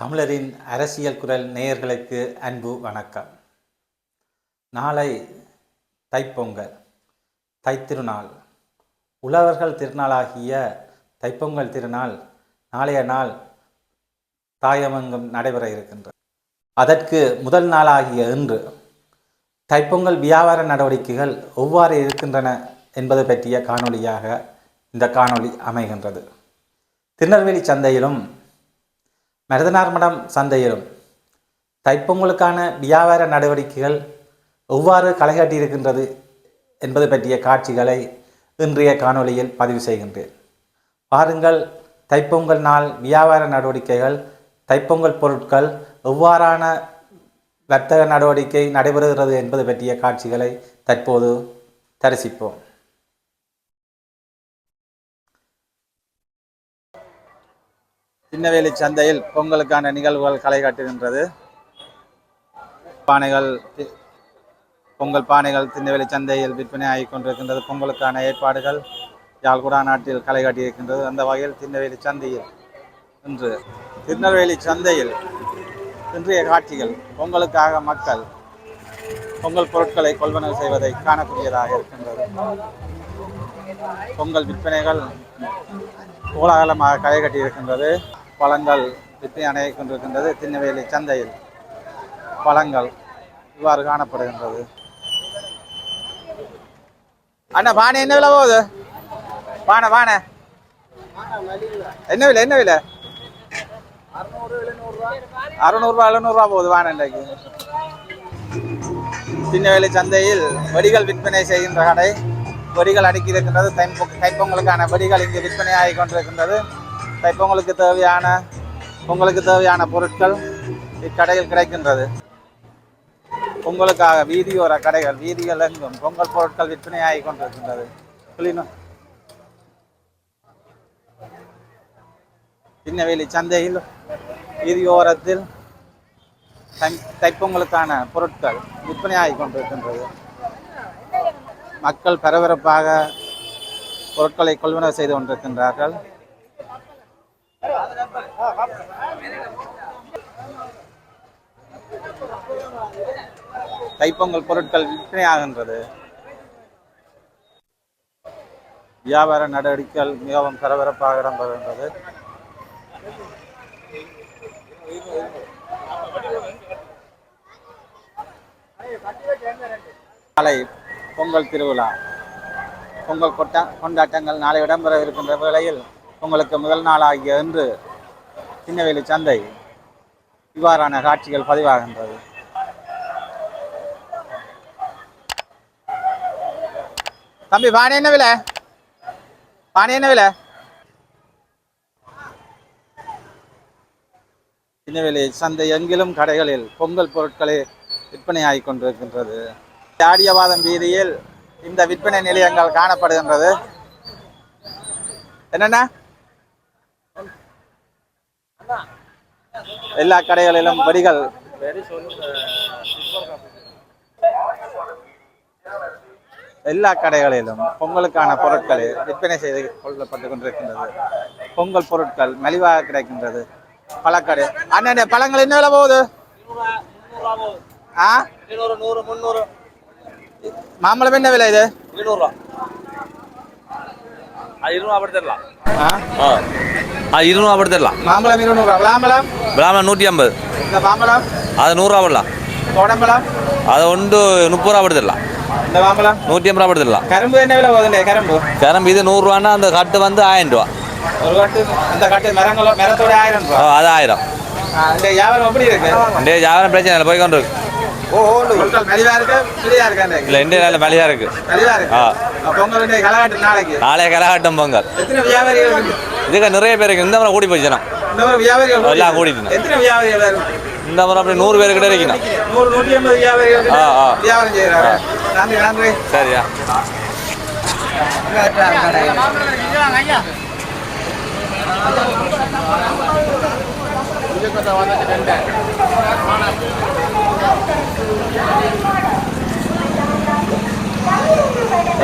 தமிழரின் அரசியல் குரல் நேயர்களுக்கு அன்பு வணக்கம். நாளை தைப்பொங்கல் தைத்திருநாள். உழவர்கள் திருநாளாகிய தைப்பொங்கல் திருநாள் நாளைய நாள் தாயமங்கம் நடைபெற இருக்கின்றது. அதற்கு முதல் நாளாகிய இன்று தைப்பொங்கல் வியாபார நடவடிக்கைகள் எவ்வாறு இருக்கின்றன என்பது பற்றிய காணொளியாக இந்த காணொளி அமைகின்றது. திருநெல்வேலி சந்தையிலும் மருதனார்மடம் சந்தையிலும். தைப்பொங்கலுக்கான வியாபார நடவடிக்கைகள் எவ்வாறு களைகட்டியிருக்கின்றது என்பது பற்றிய காட்சிகளை இன்றைய காணொளியில் பதிவு செய்கின்றேன். பாருங்கள் தைப்பொங்கல் நாள் வியாபார நடவடிக்கைகள் தைப்பொங்கல் பொருட்கள் எவ்வாறான வர்த்தக நடவடிக்கை நடைபெறுகிறது என்பது பற்றிய காட்சிகளை தற்போது தரிசிப்போம். சின்னவேலி சந்தையில் பொங்கலுக்கான நிகழ்வுகள் களை காட்டுகின்றது. பானைகள் பொங்கல் பானைகள் சின்னவேலி சந்தையில் விற்பனை ஆகிக் கொண்டிருக்கின்றது. பொங்கலுக்கான ஏற்பாடுகள் யாழ்குடா நாட்டில் களை காட்டியிருக்கின்றது. அந்த வகையில் திருநெல்வேலி சந்தையில் இன்று திருநெல்வேலி சந்தையில் இன்றைய காட்சிகள் பொங்கலுக்காக மக்கள் பொங்கல் பொருட்களை கொள்வனவு செய்வதை காணக்கூடியதாக இருக்கின்றது. பொங்கல் விற்பனைகள் கோலாகலமாக களை கட்டியிருக்கின்றது. பழங்கள் விற்பனை அணைய கொண்டிருக்கின்றது திண்ணவேலி சந்தையில். பழங்கள் இவ்வாறு காணப்படுகின்றது. அண்ணா பானை என்ன விலை போகுது? பானை பானை. என்ன விலை என்ன விலை? அறுநூறுவா எழுநூறுவா போகுது வானை இன்றைக்கு சின்னவேலி சந்தையில் வெடிகள் விற்பனை செய்கின்ற கடை. வெடிகள் அடுக்கி இருக்கின்றது. தைப்பொங்கலுக்கான வெடிகள் இங்கு விற்பனை ஆகி கொண்டிருக்கின்றது. தைப்பொங்கலுக்கு தேவையான பொங்கலுக்கு தேவையான பொருட்கள் இக்கடையில் கிடைக்கின்றது. பொங்கலுக்காக வீதியோர கடைகள் வீதிகள் எங்கும் பொங்கல் பொருட்கள் விற்பனையாகி கொண்டிருக்கின்றது. சின்னவேலி சந்தையில் வீதியோரத்தில் தை- தைப்பொங்கலுக்கான பொருட்கள் விற்பனையாகி கொண்டிருக்கின்றது. மக்கள் பரபரப்பாக பொருட்களை கொள்வனவு செய்து கொண்டிருக்கின்றார்கள். தைப்பொங்கல் பொருட்கள் விற்பனை ஆகின்றது. வியாபார நடவடிக்கைகள் மிகவும் பரபரப்பாக இடம்பெறுகின்றது. நாளை பொங்கல் திருவிழா. பொங்கல் கொட்டா கொண்டாட்டங்கள் நாளை இடம்பெற இருக்கின்ற வேளையில் உங்களுக்கு முதல் நாளாகிய இன்று சின்னவேலி சந்தை இவ்வாறான காட்சிகள் பதிவாகின்றது. தம்பி பானை என்ன விலை? பானை என்ன விலை? சின்னவேலி சந்தை எங்கிலும் கடைகளில் பொங்கல் பொருட்களை விற்பனை கொண்டிருக்கின்றது. ஆடியவாதம் வீதியில் இந்த விற்பனை நிலையங்கள் காணப்படுகின்றது. என்னென்ன? எல்லா கடைகளிலும் வெடிகள். எல்லா கடைகளிலும் பொங்கலுக்கான பொருட்களை விற்பனை செய்து கொள்ளப்பட்டு கொண்டிருக்கின்றது. பொங்கல் பொருட்கள் மலிவாக கிடைக்கின்றது. பழக்கடை அண்ணன் பழங்கள் என்ன விலை போகுது? ஆ? மாம்பழம் என்ன விலை இது? அது இருநூறு அப்படி தரலாம். அது இருநூறு அப்படி தரலாம். மாம்பழம் இருநூறுவா. மாம்பழம் பிராமணன் நூற்றி ஐம்பது. இந்த மாம்பழம்? அது நூறுரூவா படலாம் கோடம்பழம்? அது ஒன்று முப்பது ரூபா அப்படி தரலாம். இந்த மாம்பழம்? நூற்றி ஐம்பது ரூபா அப்படி தரலாம். கரும்பு என்ன விலை போகுதுண்ணே? கரும்பு? கிளம்பி இது நூறுரூவான்னா அந்த கட்டு வந்து ஆயிரம் ரூபா ஒரு கட்டு அந்த கட்டு மரங்களோ மரத்தோட ஆயிரம் ஆ, ரூபா அது ஆயிரம். ஆ, இந்த வியாபாரம் எப்படி இருக்கு? இன்றைய ஜாதகம் பிரச்சனை இல்லை போய் கொண்டு இருக்கு இல்லை இருக்கு. பொங்கல் கலகாட்டு நாளைக்கு. நாளைய கலகாட்டம் பொங்கல். எத்தனை வியாபாரிகள் இருக்கு? இதுக்கு நிறைய பேர் இருக்கு. இந்த முறை கூடி மாதிரி வியாபாரிகள் எல்லாம் கூடிட்டு எத்தனை வியாபாரிகள் இருக்கு? இந்த முறை அப்படி நூறு பேர் கிட்ட இருக்கணும். நூற்றி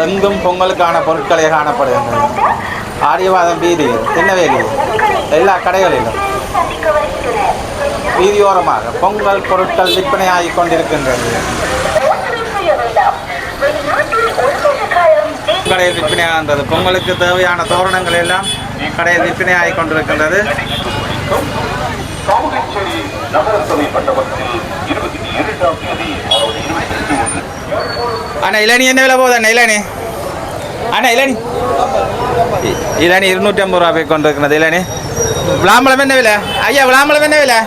எங்கும் பொங்கலுக்கான பொருட்களே காணப்படுகின்றன. ஆரியவாதம் வீதி திருநெல்வேலி எல்லா கடைகளிலும் வீதியோரமாக பொங்கல் பொருட்கள் விற்பனையாகிக் கொண்டிருக்கின்றது. கடையில் விற்பனையாகின்றது. பொங்கலுக்கு தேவையான தோரணங்கள் எல்லாம் கடையில் விற்பனையாகிக் கொண்டிருக்கின்றது. நகரசபை மண்டபத்தில் அண்ணா இளநி என்ன விலை போகுது அண்ணா இளநி? அண்ணா இளநி. இளநி இருநூற்றி ஐம்பது ரூபா போய் கொண்டிருக்கிறது இளநி. விளாம்பழம் என்ன விலை? ஐயா விளாம்பழம் என்ன விலை?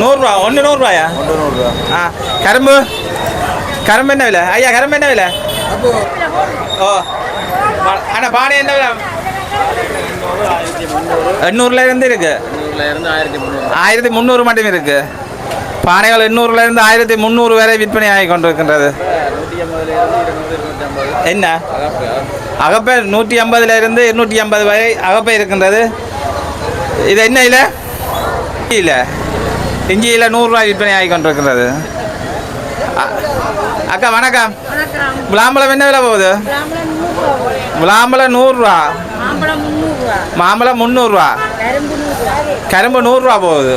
நூறுரூவா. ஒன்று நூறுரூவாயா? ஒன்று நூறுரூவா ஆ கரும்பு? கரும்பு என்ன விலை? ஐயா கரும்பு என்ன விலை? ஓ அண்ணா பானை என்ன விலை? எண்ணூறுல இருந்து இருக்கு. ஆயிரத்தி முந்நூறு மட்டும் இருக்கு. பானைகள் எண்ணூறுல இருந்து ஆயிரத்தி முந்நூறு வரை விற்பனை ஆகி கொண்டிருக்கின்றது. என்ன? அகப்பை நூற்றி ஐம்பதுல இருந்து இருநூற்றி ஐம்பது வரை அகப்பை இருக்கின்றது. இது என்ன இல்லை இல்லை இஞ்சியில் நூறுரூவா விற்பனை ஆகி கொண்டிருக்கின்றது. அக்கா வணக்கம். விளாம்பழம் என்ன விலை போகுது? விளாம்பழம் நூறுரூவா மாம்பழம் முந்நூறுரூவா கரும்பு நூறுரூவா போகுது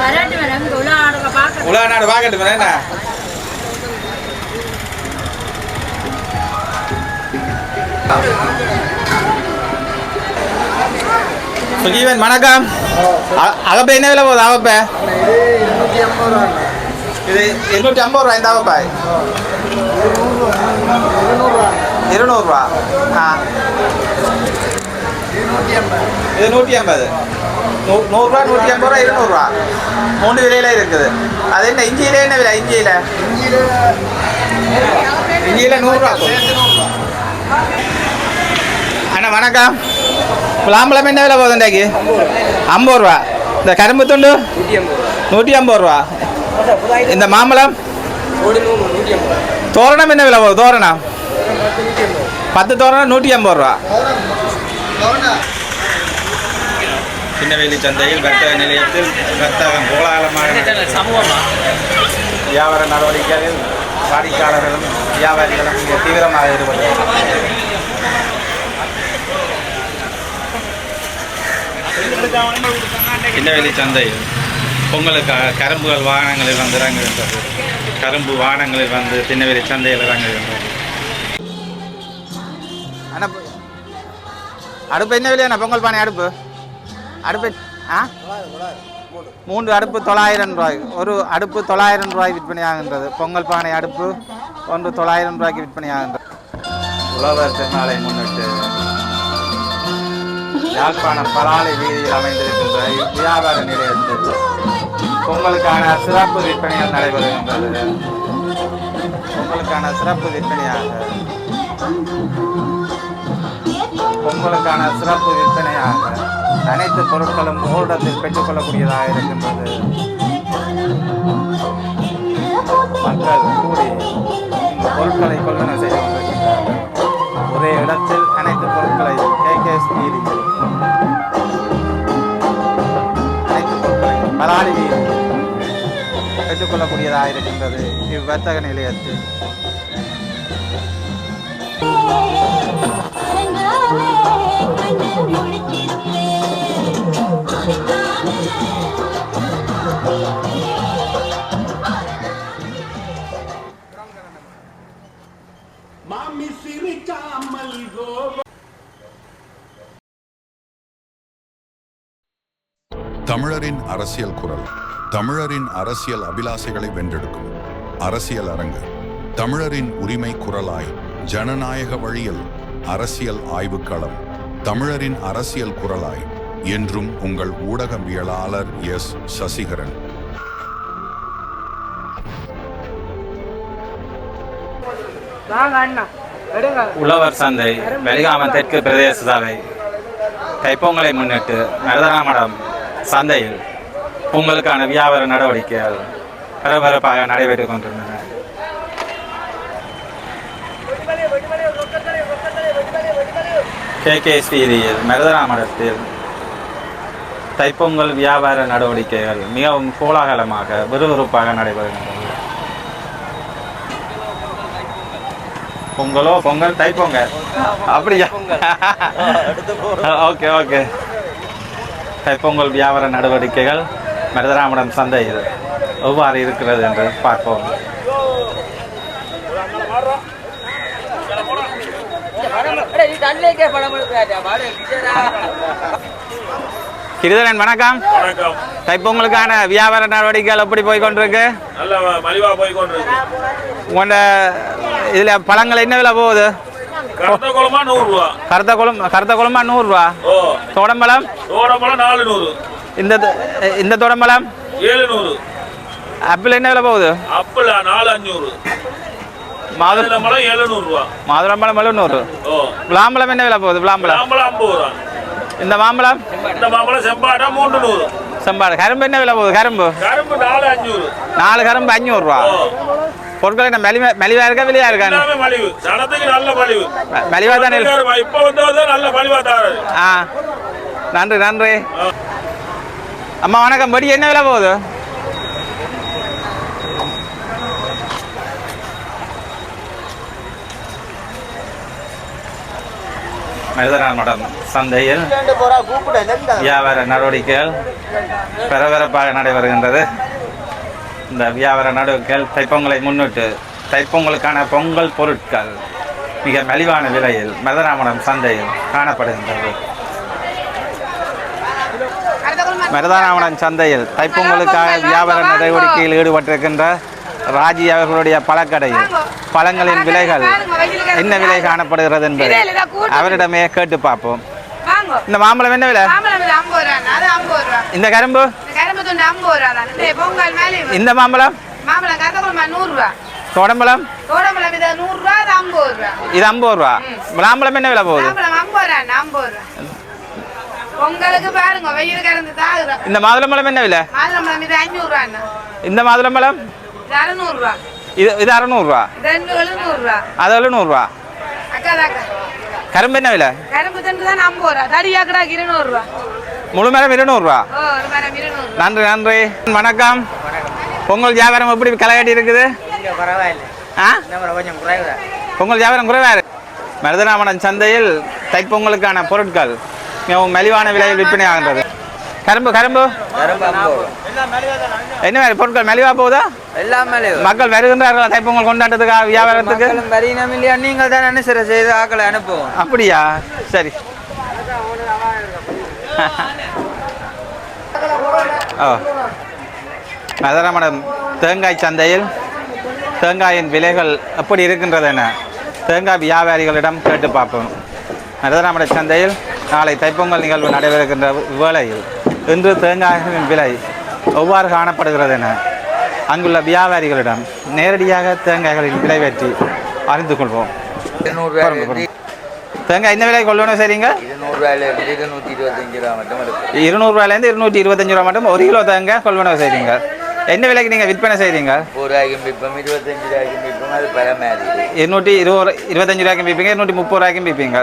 வராட்டி மேடம் உள்ள ஆடுங்க பார்க்க உலக நாடு பார்க்கட்டுமே என்ன? சுஜீவன் வணக்கம். அகப்ப என்ன விலை போகுது அகப்பை? இது இருநூற்றி ஐம்பது ரூபா இந்த அகப்பாய் இருநூறுவா. ஆ. இது நூற்றி ஐம்பது. நூ- நூறுரூவா நூற்றி ஐம்பது ரூபா இருநூறுவா. மூணு விலையில இருக்குது. அது என்ன இஞ்சியில என்ன விலை? இஞ்சியில? இஞ்சியில நூறுரூவா அண்ணா வணக்கம். விளாம்பழம் என்ன விலை போகுது இன்றைக்கு? ஐம்பது ரூபா. இந்த கரும்பு துண்டு? நூற்றி ஐம்பது ரூபா. இந்த மாம்பழம்? தோரணம் என்ன விலை போகுது? தோரணம்? பத்து தோரணம் நூற்றி ஐம்பது ரூபா. சின்னவேலி சந்தையில் வர்த்தக நிலையத்தில் வர்த்தகம் கோலாகலமாக வியாபார நடவடிக்கைகளில் வாடிக்கையாளர்களும் வியாபாரிகளும் இங்கே தீவிரமாக ஈடுபட்டு சின்னவேலி சந்தையில் பொங்கலுக்காக கரும்புகள் வாகனங்களில் வந்து இறங்குகின்றது. கரும்பு வாகனங்களில் வந்து சின்னவேலி சந்தையில் இறங்குகின்றது. அடுப்பு என்ன விலையாண்ணா பொங்கல் பானை அடுப்பு? அடுப்பு ஆ? மூன்று அடுப்பு தொள்ளாயிரம் ரூபாய். ஒரு அடுப்பு தொள்ளாயிரம் ரூபாய் விற்பனை ஆகின்றது பொங்கல் பானை அடுப்பு ஒன்று தொள்ளாயிரம் ரூபாய்க்கு விற்பனை ஆகின்றது உழவர் திருநாளை முன்னிட்டு யாழ்ப்பாணம் பலாலை வீதியில் அமைந்திருக்கின்ற வியாபார நிலையத்தில் பொங்கலுக்கான சிறப்பு விற்பனைகள் நடைபெறுகின்றது. பொங்கலுக்கான சிறப்பு விற்பனையாக பொங்கலுக்கான சிறப்பு விற்பனையாக அனைத்து பொருட்களும் ஓரிடத்தில் பெற்றுக்கொள்ளக்கூடியதாக இருக்கின்றது. மக்கள் கூடி இந்த பொருட்களை கொள்வன செய்து கொண்டிருக்கின்றார்கள். ஒரே இடத்தில் அனைத்து பொருட்களை கே வீதியில் அனைத்து பொருட்களையும் பலாலி பெற்றுக்கொள்ளக்கூடியதாக இருக்கின்றது. இவ்வர்த்தக நிலையத்தில் தமிழரின் அரசியல் குரல். தமிழரின் அரசியல் அபிலாசைகளை வென்றெடுக்கும். அரசியல் அரங்கு. தமிழரின் உரிமை குரலாய் ஜனநாயக வழியில் அரசியல் ஆய்வுக்களம். தமிழரின் அரசியல் குரலாய் என்றும் உங்கள் ஊடகவியலாளர் எஸ். சசிகரன். உழவர் சந்தை வெளிகாம தெற்கு பிரதேச சபை தைப்பொங்கலை முன்னிட்டு மருதனாமடம் சந்தையில் பொங்கலுக்கான வியாபார நடவடிக்கைகள் பரபரப்பாக நடைபெற்றுக் கொண்டிருந்தன. கேகேஎஸ் வீதியில் மருதனாமடத்தில் தைப்பொங்கல் வியாபார நடவடிக்கைகள் மிகவும் கோலாகலமாக விறுவிறுப்பாக நடைபெறுகின்றன. பொங்கலோ பொங்கல் தைப்பொங்கல்? அப்படியா? Okay okay. தைப்பொங்கல் வியாபார நடவடிக்கைகள் மருதராமடம் சந்தையில் எவ்வாறு இருக்கிறது என்று பார்ப்போம். கிரிதரன் வணக்கம். வணக்கம். தைப்பொங்கலுக்கான வியாபார நடவடிக்கைகள் எப்படி போய் கொண்டிருக்கு நல்ல மலிவா போய் கொண்டிருக்கு உங்களோட இதில் பழங்கள் என்ன விலை போகுது? கருத்த குளமா கருத்த குளம் நூறுரூவா தோடம்பழம்? தோடம்பழம் நாலு நூறு இந்த இந்த தோடம்பழம்? ஏழு நூறு ஆப்பிள் என்ன விலை போகுது? நாலு அஞ்சூறு மாதுளம்பழம் எழுநூறு ரூபா. மாதுளம்பழம் எழுநூறு. ஓ. விளாம்பழம் என்ன விலை போகுது விளாம்பழம்? மாம்பழம் ஐம்பது ரூபா. இந்த மாம்பழம்? இந்த மாம்பழம் செம்பாட்டா மூன்று நூறு. செம்பாடு. கரும்பு என்ன விலை போகுது? கரும்பு? கரும்பு நாலு அஞ்சூறு. நாலு கரும்பு அஞ்சூறுரூவா பொருட்கள் என்ன மெலிவா மெலிவா இருக்கா வெளியா எல்லாமே மலிவு. சனத்துக்கு நல்ல மலிவு. மெலிவா தானே இருக்கு. இப்ப வந்து நல்ல மலிவா தாரு ஆ. நன்றி நன்றி. அம்மா வணக்கம். படி என்ன விலை போகுது? மருதராமடம் சந்தையில் வியாபார நடவடிக்கைகள் பரபரப்பாக நடைபெறுகின்றது. இந்த வியாபார நடவடிக்கைகள் தைப்பொங்கலை முன்னிட்டு தைப்பொங்கலுக்கான பொங்கல் பொருட்கள் மிக மலிவான விலையில் மருதராமடம் சந்தையில் காணப்படுகின்றது. மருதராமடம் சந்தையில் தைப்பொங்கலுக்காக வியாபார நடவடிக்கையில் ஈடுபட்டிருக்கின்ற ராஜி அவர்களுடைய பழக்கடையில் பழங்களின் விலைகள் என்ன விலை காணப்படுகிறது என்பதை அவரிடமே கேட்டு பார்ப்போம். இந்த மாம்பழம் என்ன விலை? இந்த கரும்பு? இந்த மாம்பழம்? தோடம்பழம்? இது ஐம்பது ரூபா. மாம்பழம் என்ன விலை போகுது? பொங்கலுக்கு பாருங்க வெயில் தாகுறோம் இந்த மாதுளம்பழம் என்ன விலை? இந்த மாதுளம்பழம்? இது இது இது அறநூறுவா இது ரெண்டு எழுநூறு ரூபா அது எழுநூறுவா அக்கா தாக்கா கரும்பு என்ன விலை கரும்பு தண்டு தான் ஐம்பது ரூபா தடியாக்கடா இருநூறு ரூபா முழு மரம் இருநூறுவா நன்றி நன்றி வணக்கம் பொங்கல் வியாபாரம் எப்படி களையாட்டி இருக்குது ஆ பொங்கல் வியாபாரம் குறைவா இருக்கு மருதராமணன் சந்தையில் தைப்பொங்கலுக்கான பொருட்கள் மிகவும் மலிவான விலையில் விற்பனை ஆகின்றது கரும்பு கரும்பு. என்ன மாதிரி பொருட்கள் மலிவா போகுதா? எல்லாம் மக்கள் வருகின்றார்களா? தைப்பொங்கல் கொண்டாட்டத்துக்காக வியாபாரத்துக்கு? வரினம் இல்லையா? நீங்கள் தான் அனுசர செய்து ஆக்களை அனுப்புவோம். அப்படியா? சரி. ஓ. மதுரமடம் தேங்காய் சந்தையில் தேங்காயின் விலைகள் எப்படி இருக்கின்றது என தேங்காய் வியாபாரிகளிடம் கேட்டு பார்ப்போம். மதுரமட சந்தையில் நாளை தைப்பொங்கல் நிகழ்வு நடைபெறுகின்ற வேளையில். இன்று தேங்காயின் விலை எவ்வாறு காணப்படுகிறது என அங்குள்ள வியாபாரிகளிடம் நேரடியாக தேங்காய்களின் விலை பற்றி அறிந்து கொள்வோம். தேங்காய் என்ன விலை கொள்ளணும் சரிங்க இருநூறுவாயிலேருந்து இருநூற்றி இருபத்தஞ்சு ரூபா மட்டும் ஒரு கிலோ தேங்காய் கொள்வனவு செய்றீங்க என்ன விலைக்கு நீங்கள் விற்பனை செய்றீங்க? முப்பது ரூபாய்க்கும் விற்போம் இருபத்தஞ்சு ரூபாய்க்கும் விற்போம் அது பல மாதிரி. இருநூற்றி இருபது இருபத்தஞ்சு ரூபாய்க்கும் விற்பீங்க இருநூற்றி முப்பது ரூபாய்க்கும் விற்பீங்க.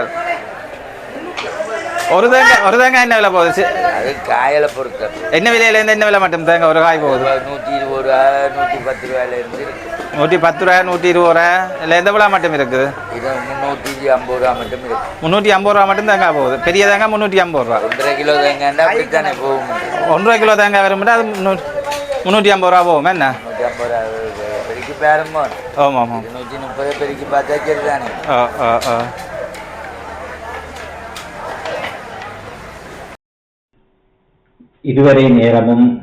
ஒரு தேங்காய் ஒரு தேங்காய் என்ன விலை போகுது அது காயலை பொறுத்தது என்ன விலையிலேருந்து என்ன விலை மட்டும் தேங்காய் ஒரு காய் போகுது நூற்றி இருபது ரூபா நூற்றி பத்து ரூபாயில இருந்து இருக்கு நூற்றி பத்து ரூபா நூற்றி இருபது ரூபா இல்லை எந்த விலை மட்டும் இருக்குது இது முந்நூற்றி ஐம்பது ரூபா மட்டும் இருக்கு முந்நூற்றி ஐம்பது ரூபா மட்டும் தேங்காய் போகுது பெரிய தேங்காய் முந்நூற்றி ஐம்பது ரூபா ஒன்றரை கிலோ தேங்காய்னா அப்படித்தானே போகும் ஒன்றரை கிலோ தேங்காய் வரும்போது அது முந்நூற்றி முந்நூற்றி ஐம்பது ரூபா போகும் என்ன நூற்றி ஐம்பது ரூபா பெருக்கி பேரமோ ஆமாம் ஆமாம் இருநூற்றி முப்பது பெருக்கி பார்த்தா சரி தானே ஆ ஆ ஆ இதுவரை நேரமும்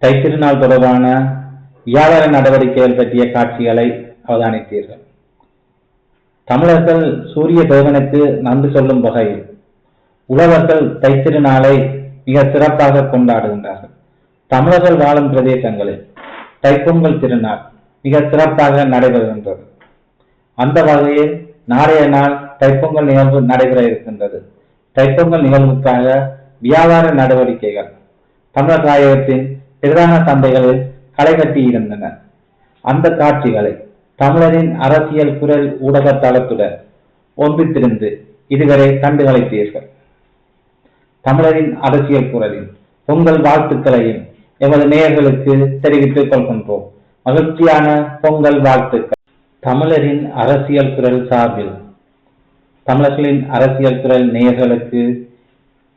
தைத்திருநாள் தொடர்பான வியாபார நடவடிக்கைகள் பற்றிய காட்சிகளை அவதானித்தீர்கள். தமிழர்கள் சூரிய தேவனுக்கு நன்றி சொல்லும் வகையில் உழவர்கள் தைத்திருநாளை மிக சிறப்பாக கொண்டாடுகின்றார்கள். தமிழர்கள் வாழும் பிரதேசங்களில் தைப்பொங்கல் திருநாள் மிக சிறப்பாக நடைபெறுகின்றது. அந்த வகையில் நாளைய நாள் தைப்பொங்கல் நிகழ்வு நடைபெற இருக்கின்றது. தைப்பொங்கல் நிகழ்வுக்காக வியாபார நடவடிக்கைகள். தமிழர் தாயகத்தின் பிரதான சந்தைகளில் களை கட்டி இருந்தன அந்த காட்சிகளை தமிழரின் அரசியல் குரல் ஊடக தளத்துடன் ஒன்றித்திருந்து இதுவரை கண்டுகளித்தீர்கள். தமிழரின் அரசியல் குரலின் பொங்கல் வாழ்த்துக்களையும் எமது நேயர்களுக்கு தெரிவித்துக் கொள்கின்றோம். மகிழ்ச்சியான பொங்கல் வாழ்த்துக்கள். தமிழரின் அரசியல் குரல் சார்பில் தமிழர்களின் அரசியல் துறை நேயர்களுக்கு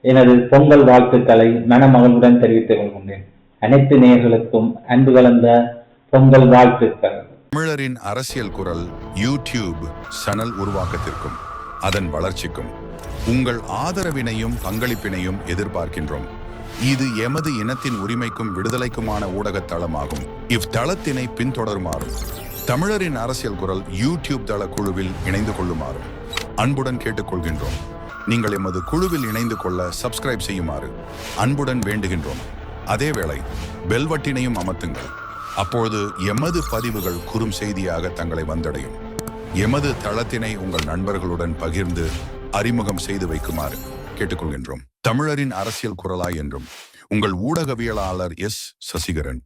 எனது பொங்கல் வாழ்த்துக்களை மனமகளுடன் தெரிவித்துக் கொள்கின்றேன். அனைத்து நேயர்களுக்கும் அன்பு கலந்த பொங்கல் வாழ்த்துக்கள். தமிழரின் அரசியல் குரல் யூடியூப் சேனல் உருவாக்கத்திற்கும் அதன் வளர்ச்சிக்கும் உங்கள் ஆதரவினையும் பங்களிப்பினையும் எதிர்பார்க்கின்றோம். இது எமது இனத்தின் உரிமைக்கும் விடுதலைக்குமான ஊடகத் தளமாகும். இவ்தளத்தினை பின்தொடருமாறும் தமிழரின் அரசியல் குரல் யூடியூப் தள குழுவில் இணைந்து கொள்ளுமாறும் அன்புடன் கேட்டுக்கொள்கின்றோம். நீங்கள் எமது குழுவில் இணைந்து கொள்ள சப்ஸ்கிரைப் செய்யுமாறு அன்புடன் வேண்டுகின்றோம். அதேவேளை பெல்வட்டினையும் அமர்த்துங்கள். அப்பொழுது எமது பதிவுகள் குறும் செய்தியாக தங்களை வந்தடையும். எமது தளத்தினை உங்கள் நண்பர்களுடன் பகிர்ந்து அறிமுகம் செய்து வைக்குமாறு கேட்டுக்கொள்கின்றோம். தமிழரின் அரசியல் குரலாய் என்றும் உங்கள் ஊடகவியலாளர் எஸ். சசிகரன்.